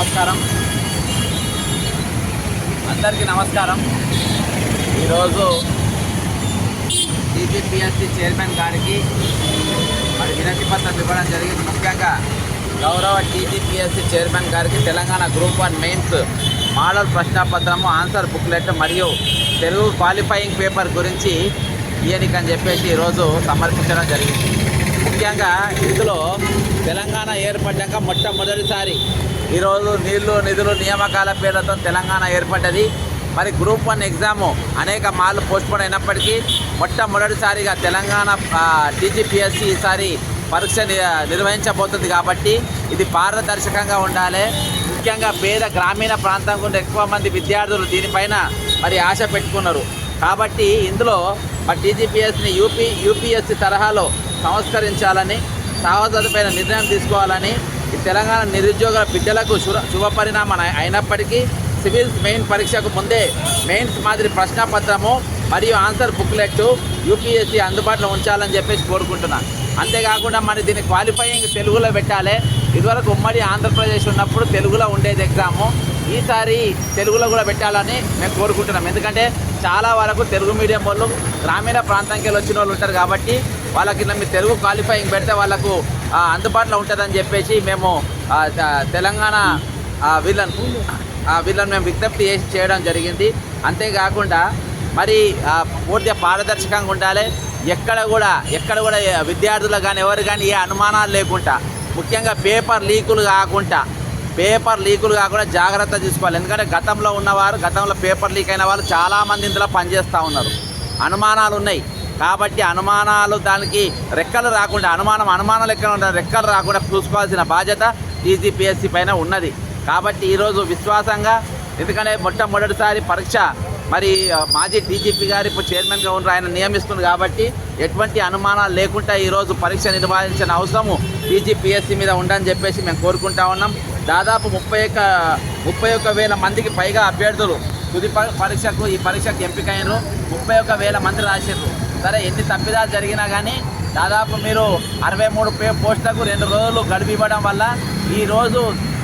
నమస్కారం. అందరికీ నమస్కారం. ఈరోజు టీజీపీఎస్సీ చైర్మన్ గారికి మరి వినతి పత్రం ఇవ్వడం జరిగింది. ముఖ్యంగా గౌరవ టీజీపీఎస్సీ చైర్మన్ గారికి Telangana group one mains model ప్రశ్నాపత్రము answer booklet మరియు తెలుగు క్వాలిఫైయింగ్ పేపర్ గురించి ఈయనకని చెప్పేసి ఈరోజు సమర్పించడం జరిగింది. ముఖ్యంగా ఇందులో తెలంగాణ ఏర్పడ్డాక మొట్టమొదటిసారి ఈరోజు నీళ్ళు నిధులు నియామకాల పేర్లతో తెలంగాణ ఏర్పడ్డది. మరి గ్రూప్ వన్ ఎగ్జాము అనేక మార్లు పోస్ట్పోన్ అయినప్పటికీ మొట్టమొదటిసారిగా తెలంగాణ టీజీపీఎస్సీ ఈసారి పరీక్ష ని- నిర్వహించబోతుంది కాబట్టి ఇది పారదర్శకంగా ఉండాలి. ముఖ్యంగా పేద గ్రామీణ ప్రాంతం గురించి ఎక్కువ మంది విద్యార్థులు దీనిపైన మరి ఆశ పెట్టుకున్నారు. కాబట్టి ఇందులో మరి టీజీపీఎస్ని యూపీ యూపీఎస్సీ తరహాలో సంస్కరించాలని సాహసపైన నిర్ణయం తీసుకోవాలని ఈ తెలంగాణ నిరుద్యోగ బిడ్డలకు శుభ శుభ పరిణామం అయినప్పటికీ సివిల్స్ మెయిన్ పరీక్షకు ముందే మెయిన్స్ మాదిరి ప్రశ్నపత్రము మరియు ఆన్సర్ బుక్లెట్ యూపీఎస్సీ అందుబాటులో ఉంచాలని చెప్పేసి కోరుకుంటున్నాను అంతేకాకుండా మరి దీన్ని క్వాలిఫైయింగ్ తెలుగులో పెట్టాలి. ఇదివరకు ఉమ్మడి ఆంధ్రప్రదేశ్ ఉన్నప్పుడు తెలుగులో ఉండేది ఎగ్జాము. ఈసారి తెలుగులో కూడా పెట్టాలని మేము కోరుకుంటున్నాం. ఎందుకంటే చాలా వరకు తెలుగు మీడియం వాళ్ళు గ్రామీణ ప్రాంతానికి వెళ్ళి వచ్చిన వాళ్ళు ఉంటారు కాబట్టి వాళ్ళకి ఇలా మీరు తెలుగు క్వాలిఫైయింగ్ పెడితే వాళ్ళకు అందుబాటులో ఉంటుందని చెప్పేసి మేము తెలంగాణ ఆ, వీళ్ళను ఆ, వీళ్ళని మేము విజ్ఞప్తి చేసి చేయడం జరిగింది. అంతేకాకుండా మరి పూర్తిగా పారదర్శకంగా ఉండాలి. ఎక్కడ కూడా ఎక్కడ కూడా విద్యార్థులు కానీ ఎవరు కానీ ఏ అనుమానాలు లేకుండా ముఖ్యంగా పేపర్ లీకులు కాకుండా పేపర్ లీకులు కాకుండా జాగ్రత్త తీసుకోవాలి. ఎందుకంటే గతంలో ఉన్నవారు గతంలో పేపర్ లీక్ అయిన వాళ్ళు చాలామంది ఇందులో పనిచేస్తూ ఉన్నారు. అనుమానాలు ఉన్నాయి. కాబట్టి అనుమానాలు దానికి రెక్కలు రాకుండా అనుమానం అనుమానం ఎక్కడ రెక్కలు రాకుండా చూసుకోవాల్సిన బాధ్యత టీజీపీఎస్సీ పైన ఉన్నది. కాబట్టి ఈరోజు విశ్వాసంగా ఎందుకంటే మొట్టమొదటిసారి పరీక్ష మరి మాజీ డీజీపీ గారు ఇప్పుడు చైర్మన్గా ఉన్నారు ఆయన నియమిస్తుంది కాబట్టి ఎటువంటి అనుమానాలు లేకుండా ఈరోజు పరీక్ష నిర్వహించిన అవసరము డీజీపీఎస్సీ మీద ఉండని చెప్పేసి మేము కోరుకుంటా ఉన్నాం. దాదాపు ముప్పై ఒక్క ముప్పై ఒక్క వేల మందికి పైగా అభ్యర్థులు తుది పరీక్షకు ఈ పరీక్షకు ఎంపికైనరు. ముప్పై ఒక్క వేల మంది రాసిండ్రు సరే ఎన్ని తప్పిదాలు జరిగినా కానీ దాదాపు మీరు అరవై మూడు పే పోస్టులకు రెండు రోజులు గడుపు ఇవ్వడం వల్ల ఈరోజు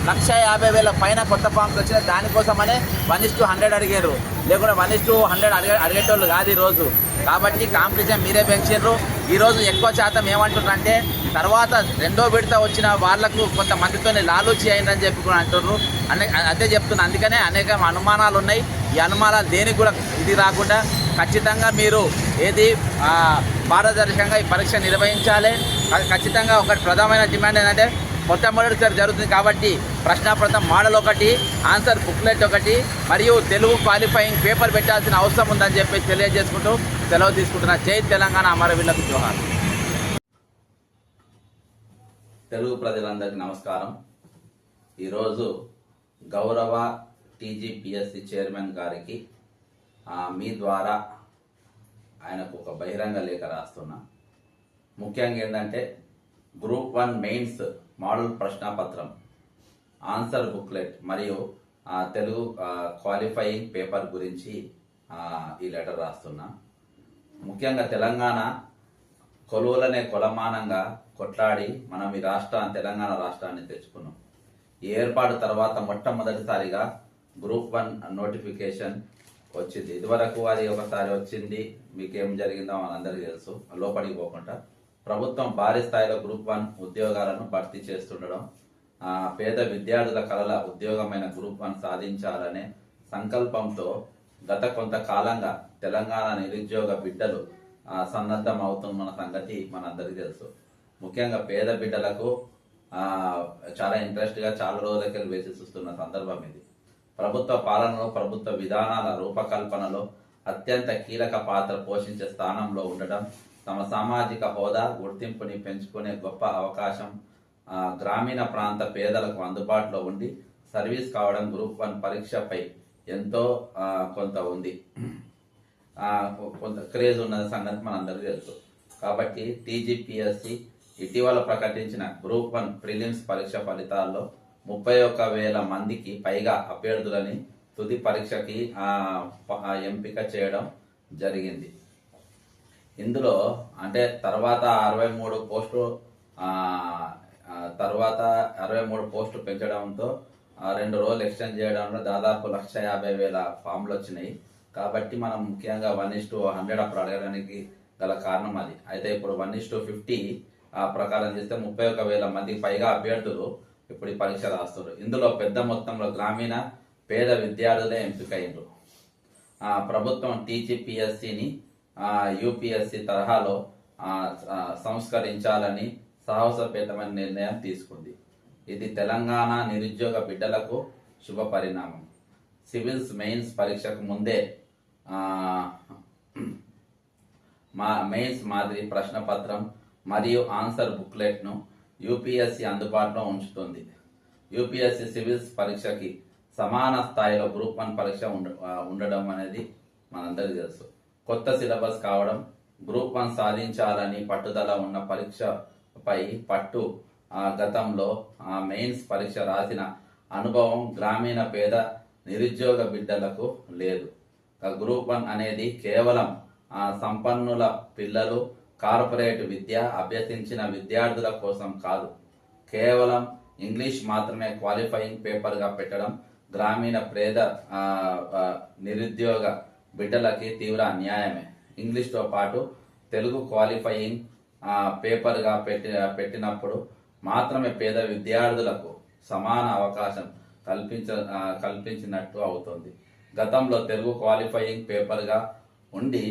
లక్ష యాభై వేల పైన కొత్త ఫామ్స్ వచ్చిన దానికోసమనే వన్ ఇస్ టు హండ్రెడ్ అడిగారు. లేకుంటే వన్ ఇస్ టు హండ్రెడ్ అడిగే అడిగేటోళ్ళు కాదు ఈరోజు కాబట్టి కాంపిటీషన్ మీరే పెంచారు ఈరోజు ఎక్కువ శాతం ఏమంటున్నారంటే తర్వాత రెండో విడత వచ్చిన వాళ్ళకు కొంతమందితోనే లాలూచి అయిందని చెప్పి కూడా అంటున్నారు అనే అదే చెప్తున్నా. అందుకనే అనేక అనుమానాలు ఉన్నాయి ఈ అనుమానాలు దేనికి కూడా ఇది రాకుండా ఖచ్చితంగా మీరు ఏది పారదర్శకంగా ఈ పరీక్ష నిర్వహించాలి. ఖచ్చితంగా ఒకటి ప్రధానమైన డిమాండ్ ఏంటంటే మొట్టమొదటిసారి జరుగుతుంది కాబట్టి ప్రశ్నాపత్రం మోడల్ ఒకటి ఆన్సర్ బుక్లెట్ ఒకటి మరియు తెలుగు క్వాలిఫైయింగ్ పేపర్ పెట్టాల్సిన అవసరం ఉందని చెప్పి తెలియజేసుకుంటూ సెలవు తీసుకుంటున్న జై తెలంగాణ అమరవీళ్ళకు జోహార్. తెలుగు ప్రజలందరికీ నమస్కారం. ఈరోజు గౌరవ టీజీపీఎస్సీ చైర్మన్ గారికి మీ ద్వారా ఆయనకు ఒక బహిరంగ లేఖ రాస్తున్నా. ముఖ్యంగా ఏంటంటే గ్రూప్ వన్ మెయిన్స్ మోడల్ ప్రశ్నపత్రం ఆన్సర్ బుక్లెట్ మరియు తెలుగు క్వాలిఫైయింగ్ పేపర్ గురించి ఈ లెటర్ రాస్తున్నా. ముఖ్యంగా తెలంగాణ కొలువులనే కొలమానంగా కొట్లాడి మనం ఈ రాష్ట్రాన్ని తెలంగాణ రాష్ట్రాన్ని తెచ్చుకున్నాం. ఈ ఏర్పాటు తర్వాత మొట్టమొదటిసారిగా గ్రూప్ వన్ నోటిఫికేషన్ వచ్చింది. ఇదివరకు అది ఒకసారి వచ్చింది. మీకేం జరిగిందో మనందరికీ తెలుసు. లోపలికి పోకుండా ప్రభుత్వం భారీ స్థాయిలో గ్రూప్ వన్ ఉద్యోగాలను భర్తీ చేస్తుండడం పేద విద్యార్థుల కళల ఉద్యోగమైన గ్రూప్ వన్ సాధించాలనే సంకల్పంతో గత కొంతకాలంగా తెలంగాణ నిరుద్యోగ బిడ్డలు సన్నద్ధం అవుతున్న సంగతి మనందరికీ తెలుసు. ముఖ్యంగా పేద బిడ్డలకు చాలా ఇంట్రెస్ట్గా చాలా రోజులకి వేసి చూస్తున్న సందర్భం ఇది. ప్రభుత్వ పాలనలో ప్రభుత్వ విధానాల రూపకల్పనలో అత్యంత కీలక పాత్ర పోషించే స్థానంలో ఉండటం తమ సామాజిక హోదా గుర్తింపుని పెంచుకునే గొప్ప అవకాశం గ్రామీణ ప్రాంత పేదలకు అందుబాటులో ఉండి సర్వీస్ కావడం గ్రూప్ వన్ పరీక్షపై ఎంతో కొంత ఉంది. కొంత క్రేజ్ ఉన్న సంగతి మనందరికీ తెలుసు. కాబట్టి టీజీపీఎస్సి ఇటీవల ప్రకటించిన గ్రూప్ వన్ ప్రిలిమ్స్ పరీక్ష ఫలితాల్లో ముప్పై ఒక్క వేల మందికి పైగా అభ్యర్థులని తుది పరీక్షకి ఆ, ఎంపిక చేయడం జరిగింది. ఇందులో అంటే తర్వాత అరవై మూడు పోస్టు తర్వాత అరవై మూడు పోస్టు పెంచడంతో రెండు రోజులు ఎక్స్టెండ్ చేయడంలో దాదాపు లక్ష యాభై వేల ఫామ్లు వచ్చినాయి. కాబట్టి మనం ముఖ్యంగా వన్ ఇస్ టు హండ్రెడ్ అప్పుడు అడగడానికి గల కారణం అది. అయితే ఇప్పుడు వన్ ఇస్ టు ఫిఫ్టీ ఆ ప్రకారం చేస్తే ముప్పై ఒక వేల మందికి పైగా అభ్యర్థులు ఇప్పుడు ఈ పరీక్ష రాస్తున్నారు ఇందులో పెద్ద మొత్తంలో గ్రామీణ పేద విద్యార్థులే ఎంపికైండ్రు ప్రభుత్వం టీజీపీఎస్సిని యూపీఎస్సి తరహాలో సంస్కరించాలని సాహసపేతమైన నిర్ణయం తీసుకుంది. ఇది తెలంగాణ నిరుద్యోగ బిడ్డలకు శుభ పరిణామం. సివిల్స్ మెయిన్స్ పరీక్షకు ముందే మా మెయిన్స్ మాదిరి ప్రశ్నపత్రం మరియు ఆన్సర్ బుక్లెట్ను యూపీఎస్సి అందుబాటులో ఉంచుతుంది. యూపీఎస్సి సివిల్స్ పరీక్షకి సమాన స్థాయిలో గ్రూప్ వన్ పరీక్ష ఉండ ఉండడం అనేది మనందరికీ తెలుసు. కొత్త సిలబస్ కావడం గ్రూప్ వన్ సాధించాలని పట్టుదల ఉన్న పరీక్షపై పట్టు గతంలో ఆ, మెయిన్స్ పరీక్ష రాసిన అనుభవం గ్రామీణ పేద నిరుద్యోగ బిడ్డలకు లేదు. గ్రూప్ వన్ అనేది కేవలం సంపన్నుల పిల్లలు కార్పొరేట్ విద్య అభ్యసించిన విద్యార్థుల కోసం కాదు. కేవలం ఇంగ్లీష్ మాత్రమే క్వాలిఫైయింగ్ పేపర్గా పెట్టడం గ్రామీణ పేద నిరుద్యోగ బిడ్డలకి తీవ్ర అన్యాయమే ఇంగ్లీష్తో పాటు తెలుగు క్వాలిఫైయింగ్ పేపర్గా పెట్టి పెట్టినప్పుడు మాత్రమే పేద విద్యార్థులకు సమాన అవకాశం కల్పించ కల్పించినట్టు అవుతుంది. గతంలో తెలుగు క్వాలిఫైయింగ్ పేపర్గా ఉండి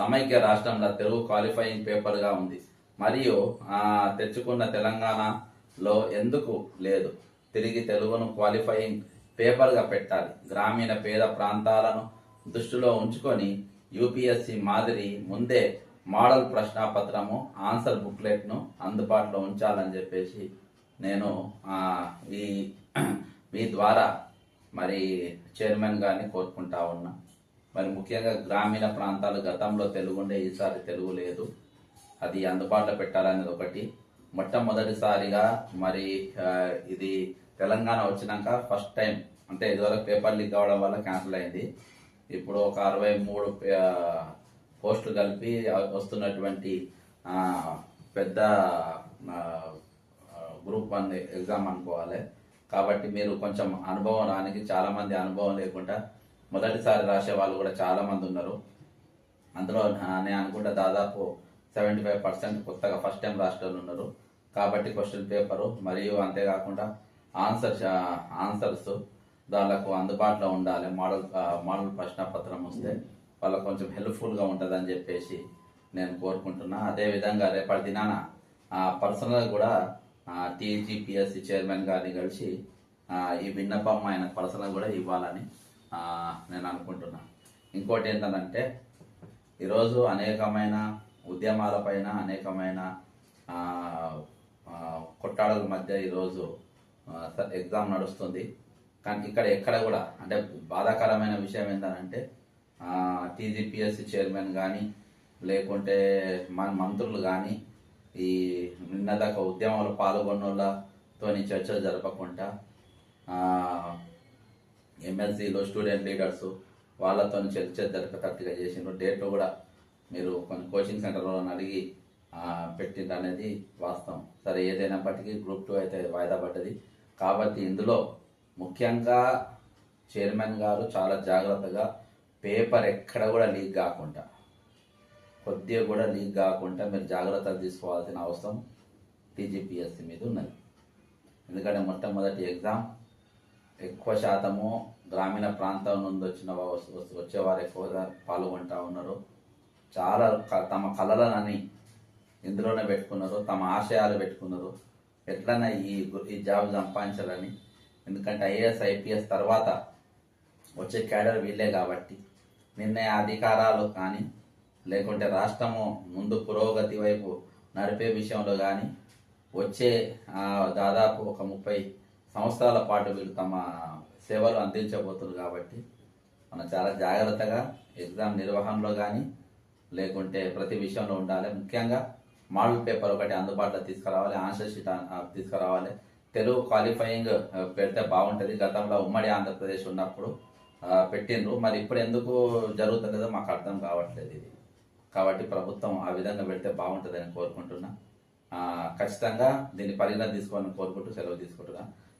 సమైక్య రాష్ట్రంలో తెలుగు క్వాలిఫైయింగ్ పేపర్గా ఉంది. మరియు తెచ్చుకున్న తెలంగాణలో ఎందుకు లేదు? తిరిగి తెలుగును క్వాలిఫైయింగ్ పేపర్గా పెట్టాలి. గ్రామీణ పేద ప్రాంతాలను దృష్టిలో ఉంచుకొని యూపీఎస్సి మాదిరి ముందే మోడల్ ప్రశ్నాపత్రము ఆన్సర్ బుక్లెట్ను అందుబాటులో ఉంచాలని చెప్పేసి నేను ఈ మీ ద్వారా మరి చైర్మన్ గారిని కోరుకుంటా ఉన్నా. మరి ముఖ్యంగా గ్రామీణ ప్రాంతాలు గతంలో తెలుగు ఉండే ఈసారి తెలుగు లేదు. అది అందుబాటులో పెట్టాలనేది ఒకటి మొట్టమొదటిసారిగా మరి ఇది తెలంగాణ వచ్చినాక ఫస్ట్ టైం అంటే ఇదివరకు పేపర్ లీక్ కావడం వల్ల క్యాన్సిల్ అయింది. ఇప్పుడు ఒక అరవై మూడు పోస్టులు కలిపి వస్తున్నటువంటి పెద్ద గ్రూప్ వన్ ఎగ్జామ్ అనుకోవాలి. కాబట్టి మీరు కొంచెం అనుభవం రానికి చాలా మంది అనుభవం లేకుండా మొదటిసారి రాసే వాళ్ళు కూడా చాలా మంది ఉన్నారు. అందులో నేను అనుకుంటా దాదాపు సెవెంటీ ఫైవ్ పర్సెంట్ కొత్తగా ఫస్ట్ టైం రాష్ట్రాలు ఉన్నారు. కాబట్టి క్వశ్చన్ పేపరు మరియు అంతేకాకుండా ఆన్సర్స్ ఆన్సర్స్ దానికి అందుబాటులో ఉండాలి. మోడల్ మోడల్ మోడల్ ప్రశ్నపత్రం వస్తే వాళ్ళకు కొంచెం హెల్ప్ఫుల్గా ఉంటుందని చెప్పేసి నేను కోరుకుంటున్నా. అదేవిధంగా రేపటి దినాన పర్సనల్గా కూడా టీజీపీఎస్సీ చైర్మన్ గారిని కలిసి ఈ విన్నపం ఆయన పర్సనల్ కూడా ఇవ్వాలని నేను అనుకుంటున్నా. ఇంకోటి ఏంటంటే ఈరోజు అనేకమైన ఉద్యమాలపైన అనేకమైన కొట్టాడల మధ్య ఈరోజు ఎగ్జామ్ నడుస్తుంది. కానీ ఇక్కడ ఎక్కడ కూడా అంటే బాధాకరమైన విషయం ఏంటంటే టీజీపీఎస్సీ చైర్మన్ కానీ లేకుంటే మన మంత్రులు కానీ ఈ నిన్నదాకా ఉద్యమంలో పాల్గొన్నోళ్ళతోని చర్చలు జరపకుండా ఎమ్మెల్సీలో స్టూడెంట్ లీడర్స్ వాళ్ళతో చర్చ జరిపేటట్టుగా చేసిండ్రు. డేట్లు కూడా మీరు కొన్ని కోచింగ్ సెంటర్లో అడిగి పెట్టిండ్రు అనేది వాస్తవం. సరే ఏదైనప్పటికీ గ్రూప్ టూ అయితే వాయిదా పడ్డది. కాబట్టి ఇందులో ముఖ్యంగా చైర్మన్ గారు చాలా జాగ్రత్తగా పేపర్ ఎక్కడ కూడా లీక్ కాకుండా కొద్దిగా కూడా లీక్ కాకుండా మీరు జాగ్రత్తలు తీసుకోవాల్సిన అవసరం టీజీపీఎస్సీ మీద ఉన్నది. ఎందుకంటే మొట్టమొదటి ఎగ్జామ్ ఎక్కువ శాతము గ్రామీణ ప్రాంతం నుండి వచ్చిన వచ్చేవారు ఎక్కువగా పాల్గొంటూ ఉన్నారు. చాలా క- తమ కళలని ఇందులోనే పెట్టుకున్నారు. తమ ఆశయాలు పెట్టుకున్నారు. ఎట్లన్నా ఈ ఈ జాబ్ సంపాదించాలని. ఎందుకంటే ఐఏఎస్ ఐపీఎస్ తర్వాత వచ్చే క్యాడర్ వీళ్ళే కాబట్టి నిర్ణయ అధికారాలు కానీ లేకుంటే రాష్ట్రము ముందు పురోగతి వైపు నడిపే విషయంలో కానీ వచ్చే ఆ, దాదాపు ఒక ముప్పై సంవత్సరాల పాటు వీళ్ళు తమ సేవలు అందించబోతున్నారు కాబట్టి మనం చాలా జాగ్రత్తగా ఎగ్జామ్ నిర్వహణలో కానీ లేకుంటే ప్రతి విషయంలో ఉండాలి. ముఖ్యంగా మోడల్ పేపర్ ఒకటి అందుబాటులో తీసుకురావాలి ఆన్సర్ షీట్ తీసుకురావాలి. తెలుగు క్వాలిఫైయింగ్ పెడితే బాగుంటుంది. గతంలో ఉమ్మడి ఆంధ్రప్రదేశ్ ఉన్నప్పుడు పెట్టిండ్రు. మరి ఇప్పుడు ఎందుకు జరుగుతుందో మాకు అర్థం కావట్లేదు ఇది. కాబట్టి ప్రభుత్వం ఆ విధంగా పెడితే బాగుంటుందని కోరుకుంటున్నా. ఖచ్చితంగా దీన్ని పరిగణ తీసుకోవాలని కోరుకుంటూ సెలవు తీసుకుంటున్నాను